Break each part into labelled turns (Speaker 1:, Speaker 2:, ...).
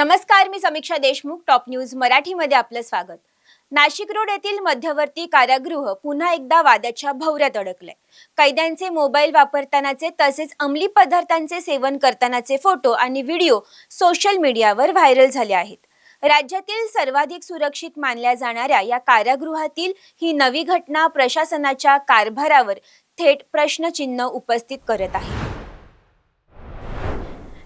Speaker 1: नमस्कार मी समीक्षा Deshmukh top news मराठीमध्ये आपलं स्वागत. नाशिक रोड येथील मध्यवर्ती कारागृह पुन्हा एकदा वादाच्या भवऱ्यात अडकले कैद्यांचे मोबाईल वापरतानाचे तसेच अंमली पदार्थांचे सेवन करतानाचे फोटो आणि व्हिडिओ सोशल मीडियावर व्हायरल झाले आहेत. राज्यातील सर्वाधिक सुरक्षित मानल्या जाणाऱ्या या कारागृहातील ही नवी घटना प्रशासनाच्या कारभारावर थेट प्रश्नचिन्ह उपस्थित करत आहे.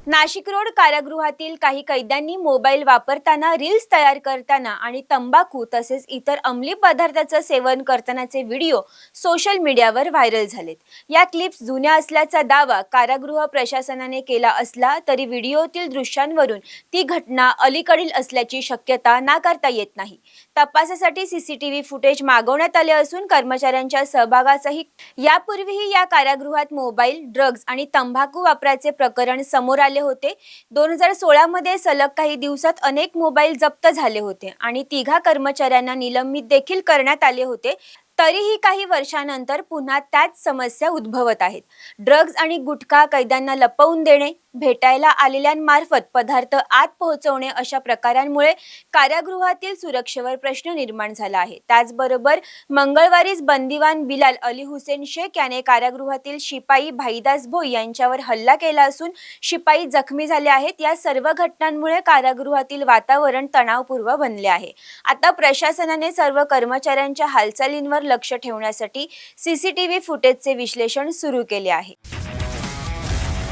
Speaker 1: नाशिक रोड कारागृहातील काही कैद्यांनी मोबाईल वापरताना रील्स तयार करताना आणि तंबाखू तसेच इतर अंमली पदार्थाचं सेवन करतानाचे व्हिडिओ सोशल मीडियावर व्हायरल झालेत. या क्लिप्स जुन्या असल्याचा दावा कारागृह प्रशासनाने केला असला तरी व्हिडिओतील दृश्यांवरून ती घटना अलीकडील असल्याची शक्यता नाकारता येत नाही. तपासासाठी सीसीटीव्ही फुटेज मागवण्यात आले असून कर्मचाऱ्यांच्या सहभागासही यापूर्वीही या कारागृहात मोबाईल ड्रग्ज आणि तंबाखू वापराचे प्रकरण समोर आले होते. दोन हजार सोळा मध्ये सलग काही दिवसात अनेक मोबाईल जप्त झाले होते आणि तिघा कर्मचाऱ्यांना निलंबित देखील करण्यात आले होते. तरीही काही वर्षानंतर पुन्हा त्याच समस्या उद्भवत आहेत. ड्रग्ज आणि गुटखा कैद्यांना लपवून देणे भेटायला आलेल्यांमार्फत पदार्थ आत पोहोचवणे अशा प्रकारांमुळे कारागृहातील सुरक्षेवर प्रश्न निर्माण झाला आहे. त्याचबरोबर मंगळवारीच बंदिवान बिलाल अली हुसेन शेख याने कारागृहातील शिपाई भाईदास भोई यांच्यावर हल्ला केला असून शिपाई जखमी झाले आहेत. या सर्व घटनांमुळे कारागृहातील वातावरण तणावपूर्व बनले आहे. आता प्रशासनाने सर्व कर्मचाऱ्यांच्या हालचालींवर लक्ष ठेवण्यासाठी सीसीटीव्ही फुटेजचे विश्लेषण सुरू केले आहे.